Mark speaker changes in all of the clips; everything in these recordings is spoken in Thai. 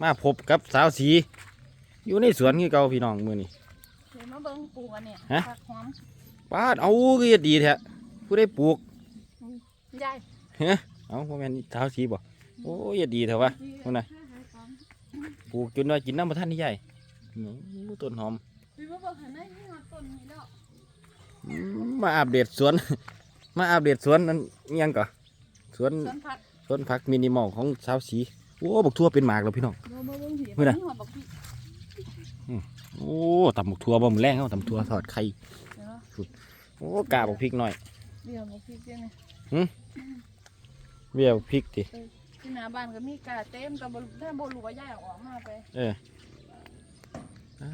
Speaker 1: มาพบกับสาวสี อยู่ในสวนคือเก่าพี่น้องมือนี่
Speaker 2: เดี๋ยวมาเบิ่งปลูกอันเนี่ย
Speaker 1: ฮะ
Speaker 2: ผักหอม
Speaker 1: ป้าดเอาก็เฮ็ดดีแท้ผู้ได้ปลูก
Speaker 2: ยาย
Speaker 1: เฮ้เอาพ่อแม่นสาวสีบ่โอ้ยเฮ็ดดีแท้วะ เอาหน่อย ปลูกจนว่ากินน้ำประทานนี่ใหญ่อื้อต้นหอม
Speaker 2: พี่มาเบิ่งหันได้ที่มาต้นนี้แล้ว
Speaker 1: อืมมาอัปเดตสวน มาอัปเดตสวนนั้นอิหยังก่อสวน
Speaker 2: สวนผัก
Speaker 1: สวนผักมินิมอลของสาวสี โอ้บักทั่วเป็นหมากแล้วพี่น้อง
Speaker 2: เรามาเบิ่งสิ
Speaker 1: มื้อน่ะ
Speaker 2: มีหอมบักพริก
Speaker 1: โอ้ตำบักทั่วบ่มนแรงเอาตำทั่วทอดไข่
Speaker 2: เดี๋ยวนะ
Speaker 1: โอ้กาบักพริกหน่อย
Speaker 2: เดี๋ยวบักพริกเนี่ย
Speaker 1: เบี้ยวพริกติ
Speaker 2: ที่หน้าบ้านก็มีกาเต็มแต่บ่ถ้าบ่รู้ว่ายายเอาออกมาไป
Speaker 1: เอออ่า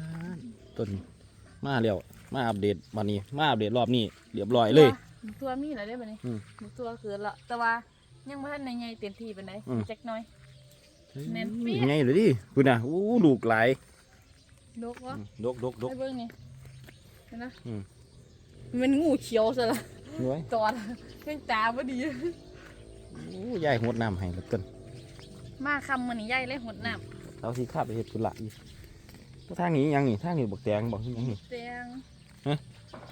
Speaker 1: ต้นมาแล้วมาอัปเดตวันนี้ มาอัปเดตรอบนี้เรียบร้อยเลย
Speaker 2: บักตัวมีแล้วได้บัดนี้
Speaker 1: อืม
Speaker 2: บักตัวคือละแต่ว่ายังบ่ทันในใหญ่เต็มที่ปานใด
Speaker 1: อืม
Speaker 2: จักหน่อย แน่นเปี้ย
Speaker 1: ไงเลยดิคุณน่ะโอ้ลูกหลาย
Speaker 2: ดกวะ
Speaker 1: ดกดกดก
Speaker 2: ให้เบิ่งนี่เห็นนะ
Speaker 1: อืม
Speaker 2: มันงูเขียวซะละ
Speaker 1: น้อย
Speaker 2: ตอดเพิ่งตาบ่ดี
Speaker 1: โอ้ยายหดน้ำให้แล้วกัน
Speaker 2: มาคำมันนี่ใหญ่เลยหดน้
Speaker 1: เราสิข้าไปเฮ็ดธุระอีกทางนี้ยังนี่ทางนี้บักแตงบอกยังนี่ำ
Speaker 2: แตง
Speaker 1: ฮะ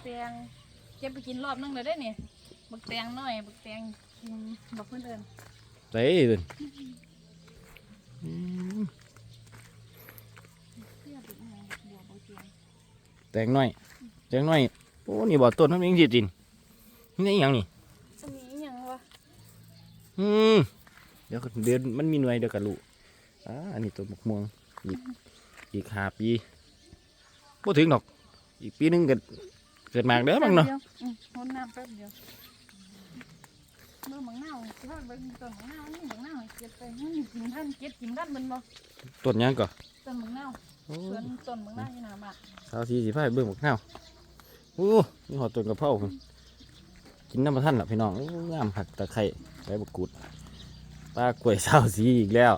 Speaker 2: แตงเก็บไปกินรอบนึงเลยได้เนี่ยบักแตงน้อยบักแตงกินบักเพื่อนเดิน
Speaker 1: เต้เดินอืม
Speaker 2: เที่ยวไปไหนบัวบักแตง
Speaker 1: แตงน้อยแตงน้อยโอ้นี่บ่ต้นมันยังสิจินนี่ยังนี่
Speaker 2: จะมีอหยังวะ
Speaker 1: อืมเดี๋ยวเดือนมันมีหน่วยเดียวกันลูกอ่าอันนี้ต้นมะม่วงอีกอีกห้าปีบ่ถึงดอกอีกปีหนึงก็เกิดมากเด้อมั้งเนาะ
Speaker 2: เดียวเมื่อมังนาวสิพาไปกินต้นมังนาวนี่มังนาวให้เก็บไปมันกินท่านเก็บกินกันมันบ่
Speaker 1: ต้นหยังก่อ
Speaker 2: ต้นมังนาว
Speaker 1: โอ้
Speaker 2: สวนต้นมังนาวอยู่หน้าบ้าน
Speaker 1: สาวสีสีฟ้าเบิ่งบักนาวโอ้นี่หอดต้นกระเพราพุ่นกินน้ำมันท่านล่ะพี่น้องโอ้งามผักตะไคร้ใบบักกูดปลากล้วยสาวสีอีกแล้ว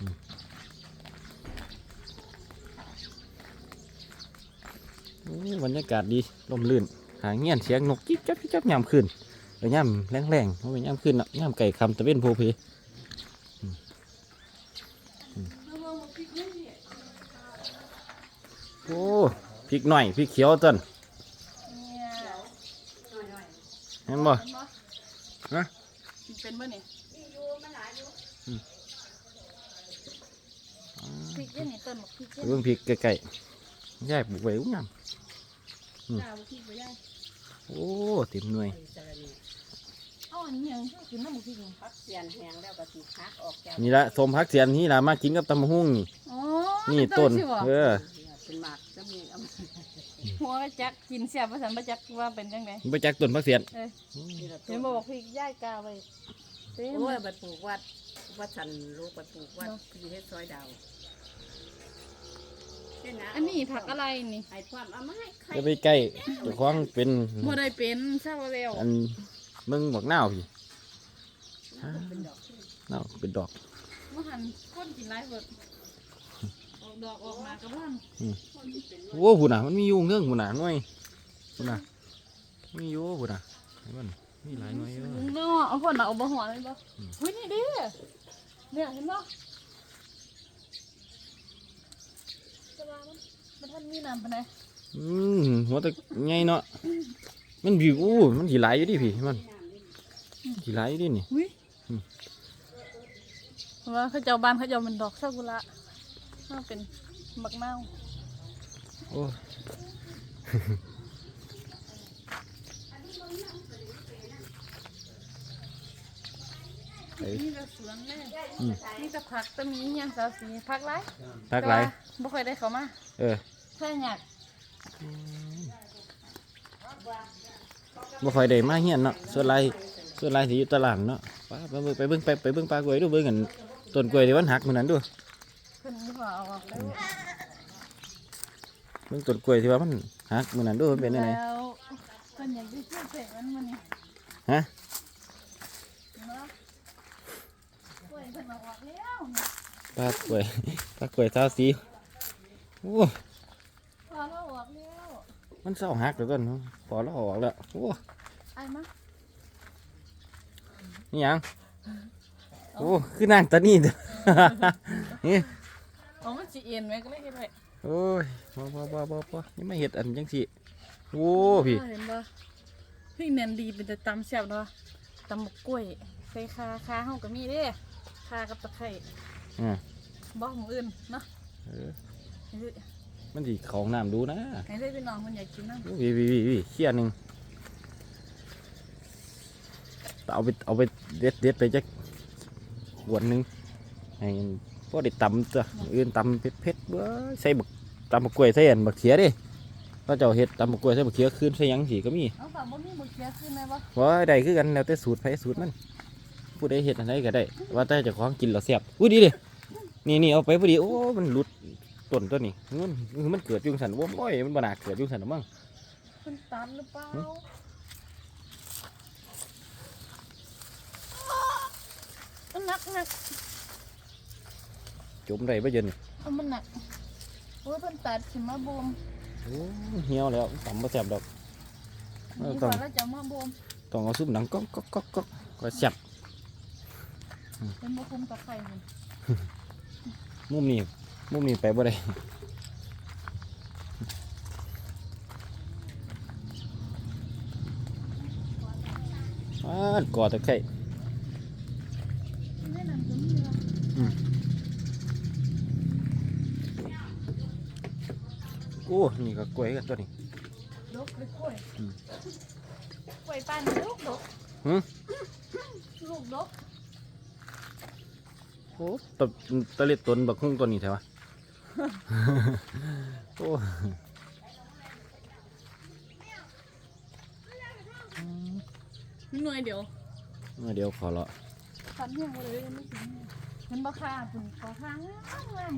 Speaker 1: อืมโอ้บรรยากาศดีลมลื่น หาเงี้ยนเสียงนกจิ๊บจับจิ๊บจับยามคืน เออยามแรงแรงๆเพราะเป็นยามคืนเนาะยามไก่คำตะเวนโพเพ
Speaker 2: แล้วมองบักพริกนี่สิ
Speaker 1: โอ้พริกหน่อยพริกเขียวต้น
Speaker 2: เนี่ย
Speaker 1: เห็นบ่
Speaker 2: เห็นบ่
Speaker 1: ฮะ
Speaker 2: กินเป็นบ่เนี่ยพริกเนี่ยนี่ต้นบักพริกเนี่ย
Speaker 1: เบิ่งพริกใกล้ๆย่ายปลูกไว้อุ้งงามอืม
Speaker 2: จ้าบักพริกบ่ยาย
Speaker 1: โอ้เต็มหน่วย
Speaker 2: เอาอันนี้ยังคือกินน้ำบักพริกนี่
Speaker 3: พักเสียนแหงแล้วก็สิพักออกจาก
Speaker 1: นี่ละสมพักเสียนนี่ละมากินกับตำบักหุ่งนี่
Speaker 2: อ๋อ
Speaker 1: นี่ต้น
Speaker 2: สิบ่
Speaker 1: เออ
Speaker 3: เป็นหมากจะมีเอามา
Speaker 2: หัวกระจักกินเสียบภาษาบจักว่าเป็นจังได
Speaker 1: ไปจักต้นพักเสียน
Speaker 3: ทีละ
Speaker 2: เห็
Speaker 3: ต้
Speaker 2: น
Speaker 3: น
Speaker 2: บ่บอกพริกย่ายกาไว้เต็ม
Speaker 3: โอ้ยบัดปลูกวัดวัดสันลูกบัดปลูกวัดพี่เฮ็ดซอยดาวเช่นนะ
Speaker 2: อันนี้ผักอะไรนี่
Speaker 3: ไอ้ความเอามาให้ใคร
Speaker 1: จะไปใกล้เจ้าของเป็น
Speaker 2: บ่ได้เป็นซะบ่แล้ว
Speaker 1: อันมึงบอกนาวพี่
Speaker 3: เป็นดอก
Speaker 1: นาวเป็นดอก
Speaker 2: บ่หันคนกินหลายเบิดออกดอกออกมากระบ้าง
Speaker 1: โอ้หุ่นอะมันมีอยุงเรื่องหุ่นอะหน่วยหุ่นอะมีอยู่หุ่นอะเห็นมันมีหลายหน่วยเยอะ
Speaker 2: เนาะเอาคนเอาบ่หัวเลยบ่
Speaker 1: อืม
Speaker 2: เฮ้ยนี่ดิเนี่ยเห็นบ่แต่ ว่ามันมันทันมีน้ำปานใด
Speaker 1: อืมหัวแต่ไงเนาะมันบิวอู้มันสีไหลอยู่ดิพี่มันสีไหลอยู่ดินี่
Speaker 2: อุ้ยว่าเขาเจ้าบ้านเขาเจ้ามันดอกซากุระน่าเป็นมักเนา
Speaker 1: โอ้
Speaker 2: นี่ก็สวนแม่
Speaker 1: อืม
Speaker 2: นี่ก็ผักแตะมีอหยังสาวสีผักหลาย
Speaker 1: พักหลาย
Speaker 2: แต่ว่าบ่ค่อยได้เข้ามา
Speaker 1: เออ
Speaker 2: แค่อยาก
Speaker 1: บ่ค่อยได้มาเฮียนเนาะส่วนหลายส่วนหลายสิอยู่ตลาดเนาะไปไปเบิ่งไปเบิ่งไปไปเบิ่งปลากล้วยดูเบิ่งกันต้นกล้วยที่มันหักมื้อนั้นดู
Speaker 2: เพิ่นนี่ว่าเอาออกแล้ว
Speaker 1: เบิ่งต้นกล้วยที่ว่ามันหักมื้อนั้นดูมันเป็นจังได
Speaker 2: แล้วเพิ่นอยากได้ชื่อเพลงมันมานี่
Speaker 1: ฮะ
Speaker 2: เนาะกล้วยเพิ่นเอาออกแล้ว
Speaker 1: ปลากล้วยปลากล้วยเท้าสีโอ้
Speaker 2: พอเราออกแล้ว
Speaker 1: มันเศร้าหักแล้วต้นพอแล้วเอาออกแล้วโอ้
Speaker 2: ไอ้มา
Speaker 1: นี่หยังโอ้คือนางตานี่เด้อนี่
Speaker 2: เอามันสิเอ็นไว้ก็เลยเฮ็ดไว้
Speaker 1: โอ้ยบ่บ่บ่บ่บ่นี่มาเฮ็ดอันจังสิโอ้พี่
Speaker 2: เห็นบ่เฮ้ยแน่นดีเป็นแต่ตำแซ่บเนาะตำบักกล้วยใส่คาคาเฮาก็มีเด้ คากับตะไคร้
Speaker 1: อ่า
Speaker 2: บ่ของอื่นเนาะ
Speaker 1: เออ
Speaker 2: ให้เลย
Speaker 1: มันสิเข้าห้องน้ำดูนะ
Speaker 2: ให้เลยพี่น้องมันอยากกินน้ำ
Speaker 1: โอ้วิวิวิวิเขี้ยหนึงเอาไปเอาไปเด็ดเด็ดไปจักขวดหนึงให้พอได้ตำตัวอื่นตำเผ็ดเผ็ดๆเบ้อใส่บักตำบักกล้วยใส่อันบักเขียเดิก็เจ้าเฮ็ดตำบักกล้วยใส่บักเขียคืนใส่หยังสิก็มี
Speaker 2: เอาฝากบ่มีบ่เคียขึ้นไหมบ่
Speaker 1: ว่าได้คือกันแล้วแต่สูตรไผสูตรมัน ผู้ใดเฮ็ดอันใดก็ได้ ว่าแต่เจ้าของกินแล้วแซ่บอุ้ยดีดินี่นี่เอาไปพอดีโอ้มันหลุดต้นตัวนี้มันมันเกิดอยุ่จั่งสันว่าโอ้ยมันบ่น่าเกิดอยุ่จั่งสันหรอกมั้ง
Speaker 2: เพิ่นตัดหรือเปล่ามันหนักหนัก
Speaker 1: จมได้บ่เย็น
Speaker 2: เอามันหนักโอ้ยเพิ่นตัดสิมาบ่ม
Speaker 1: โอ้เหี่ยวแล้วตำบ่แซ่บดอกเออ
Speaker 2: นี่
Speaker 1: ต้อง
Speaker 2: ว่าเราจะเอามาบ่ม
Speaker 1: ต้องเอาซุปหนังก๊อกก๊อกก๊อกก๊อกก็แซ่บ
Speaker 2: เป็นบ่คุมตะไคร้มัน
Speaker 1: มุมนี้มุมนี้ไปบ่ได้อ้าดกอดตะไคร้
Speaker 2: แม่นั่นก็มีว่ะ
Speaker 1: โอ้นี่ก็กล้วยกันตัวนี้
Speaker 2: ดกเลยกล้วย
Speaker 1: อืม
Speaker 2: กล้วยป้านนี่ลูกดก
Speaker 1: หืม
Speaker 2: ลูกดก
Speaker 1: โอ้ตะตะเล็ดต้นบักฮุ่งตัวนี้แท้วะโอ้
Speaker 2: มีหน่วยเดียว
Speaker 1: เดี๋ยวขอละ
Speaker 2: ฟันเฮียงบ่เลยไม่ถึงมันบ่ค่าปุ่นขอทางงามงาม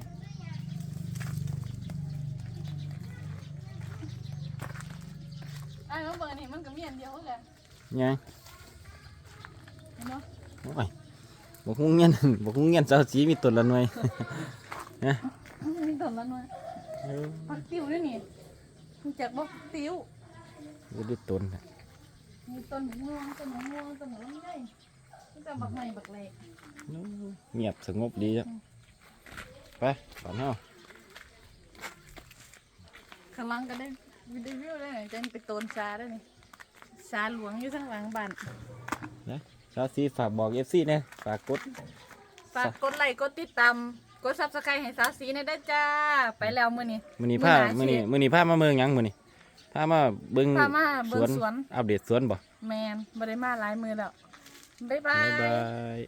Speaker 2: ไอ้มาเบิ่งนี่มันก็มีอันเดียวแหละ
Speaker 1: ยัง
Speaker 2: เห็นบ่
Speaker 1: โอ้ย บักฮุ่งเงี้ยนบักฮุ่งเงี้ยนเจ้าสีมีต้นละหน่วย
Speaker 2: มีต้นละหน่วยผักติ๋วด้วยนี่รู้จักบ่ผักติ๋ว
Speaker 1: ดูดิต้นน่ะ
Speaker 2: มีต้นมะม่วงต้นมะม่วงต้นมะลำไยมีแต่บักใหม่บักเล็ก
Speaker 1: เงียบสงบดีจ้ะไปก่อนเฮา
Speaker 2: ข้างหลังก็ได้วิดีวิวได้จังไปต้นซาได้นี่ซาหลวงอยู่ข้างหลังบ้าน
Speaker 1: ชาวซีฝากบอกเอฟซีนะฝากกด
Speaker 2: ฝากกดไลค์กดติดตามกดซับสไครต์ให้สาวสีในอยได้อจ้า ไปแล้วมื้อนี้
Speaker 1: มื้อนี้พา
Speaker 2: มื้
Speaker 1: มื้อ
Speaker 2: อหน้า
Speaker 1: นี้
Speaker 2: สิ
Speaker 1: มื้อนี้พามาเมืองหยังมื้อนี้พามาเบิ่ง
Speaker 2: พามาเบิ่งสวน
Speaker 1: อัปเดตสวนบ่
Speaker 2: แมนบ่ได้มาหลายมือแล้ว บ๊ายบา
Speaker 1: บ๊าย
Speaker 2: ย
Speaker 1: บาย